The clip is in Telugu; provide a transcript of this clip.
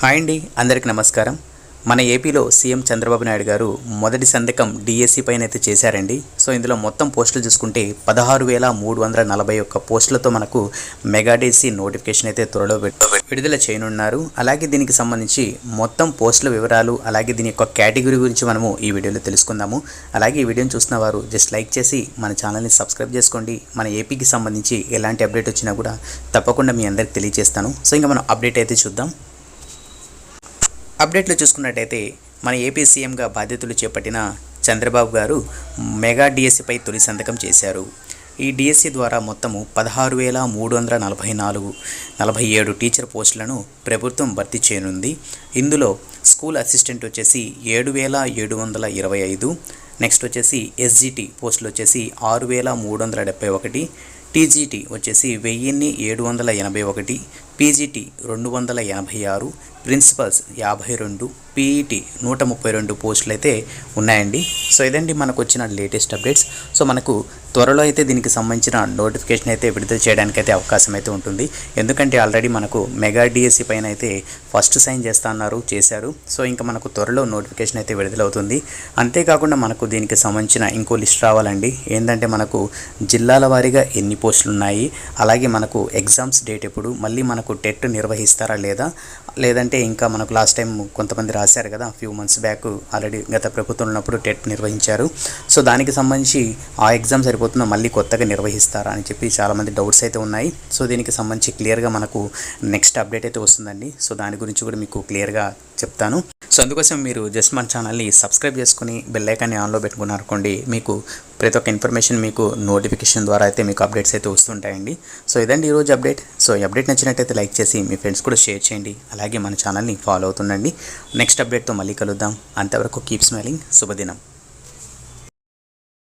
హాయ్ అండి అందరికీ నమస్కారం. మన ఏపీలో సీఎం చంద్రబాబు నాయుడు గారు మొదటి సంతకం డిఎస్సి పైన అయితే చేశారండి. సో ఇందులో మొత్తం పోస్టులు చూసుకుంటే పదహారు వేల మూడు వందల నలభై ఒక్క పోస్టులతో మనకు మెగా నోటిఫికేషన్ అయితే త్వరలో విడుదల చేయనున్నారు. అలాగే దీనికి సంబంధించి మొత్తం పోస్టుల వివరాలు అలాగే దీని యొక్క కేటగిరీ గురించి మనము ఈ వీడియోలో తెలుసుకుందాము. అలాగే ఈ వీడియోని చూస్తున్న వారు జస్ట్ లైక్ చేసి మన ఛానల్ని సబ్స్క్రైబ్ చేసుకోండి. మన ఏపీకి సంబంధించి ఎలాంటి అప్డేట్ వచ్చినా కూడా తప్పకుండా మీ అందరికి తెలియజేస్తాను. సో ఇంకా మనం అప్డేట్ అయితే చూద్దాం. అప్డేట్లో చూసుకున్నట్టయితే మన ఏపీ సీఎంగా బాధ్యతలు చేపట్టిన చంద్రబాబు గారు మెగా డిఎస్సిపై తొలి సంతకం చేశారు. ఈ డిఎస్సి ద్వారా మొత్తము పదహారు వేల మూడు వందల నలభై నాలుగు నలభై ఏడు టీచర్ పోస్టులను ప్రభుత్వం భర్తీ చేయనుంది. ఇందులో స్కూల్ అసిస్టెంట్ వచ్చేసి ఏడు వేల ఏడు వందల ఇరవై ఐదు నెక్స్ట్ వచ్చేసి ఎస్జిటి పోస్టులు వచ్చేసి ఆరు వేల మూడు వందల డెబ్బై ఒకటి టీజీటీ వచ్చేసి వెయ్యిన్ని ఏడు వందల ఎనభై ఒకటి పీజీటీ రెండు వందల యాభై ఆరు ప్రిన్సిపల్స్ యాభై రెండు పీఈటీ నూట ముప్పై రెండు పోస్టులు అయితే ఉన్నాయండి. సో ఇదండి మనకు వచ్చిన లేటెస్ట్ అప్డేట్స్. సో మనకు త్వరలో అయితే దీనికి సంబంధించిన నోటిఫికేషన్ అయితే విడుదల చేయడానికి అయితే అవకాశం అయితే ఉంటుంది. ఎందుకంటే ఆల్రెడీ మనకు మెగా డిఎస్సి పైన అయితే ఫస్ట్ సైన్ చేస్తా అన్నారు చేశారు. సో ఇంకా మనకు త్వరలో నోటిఫికేషన్ అయితే విడుదలవుతుంది. అంతేకాకుండా మనకు దీనికి సంబంధించిన ఇంకో లిస్ట్ రావాలండి. ఏంటంటే మనకు జిల్లాల వారీగా ఎన్ని పోస్టులు ఉన్నాయి అలాగే మనకు ఎగ్జామ్స్ డేట్ ఎప్పుడు మళ్ళీ మనకు టెట్ నిర్వహిస్తారా లేదా? లేదంటే ఇంకా మనకు లాస్ట్ టైం కొంతమంది రాశారు కదా ఫ్యూ మంత్స్ బ్యాక్ ఆల్రెడీ గత ప్రభుత్వం ఉన్నప్పుడు టెట్ నిర్వహించారు. సో దానికి సంబంధించి ఆ ఎగ్జామ్ సరిపోతుందో మళ్ళీ కొత్తగా నిర్వహిస్తారా అని చెప్పి చాలామంది డౌట్స్ అయితే ఉన్నాయి. సో దీనికి సంబంధించి క్లియర్గా మనకు నెక్స్ట్ అప్డేట్ అయితే వస్తుందండి. సో దాని గురించి కూడా మీకు క్లియర్గా చెప్తాను. సో అందుకోసం మీరు జస్ట్ మన ఛానల్ని సబ్స్క్రైబ్ చేసుకుని బెల్లైకాన్ని ఆన్లో పెట్టుకున్నారనుకోండి మీకు ప్రతి ఒక్క ఇన్ఫర్మేషన్ మీకు నోటిఫికేషన్ ద్వారా అయితే మీకు అప్డేట్స్ అయితే వస్తుంటాయండి. సో ఇదండి ఈరోజు అప్డేట్. సో ఈ అప్డేట్ నచ్చినట్టయితే లైక్ చేసి మీ ఫ్రెండ్స్ కూడా షేర్ చేయండి. అలాగే మన ఛానల్ని ఫాలో అవుతుండండి. నెక్స్ట్ అప్డేట్తో మళ్ళీ కలుద్దాం. అంతవరకు కీప్ స్మైలింగ్. శుభదినం.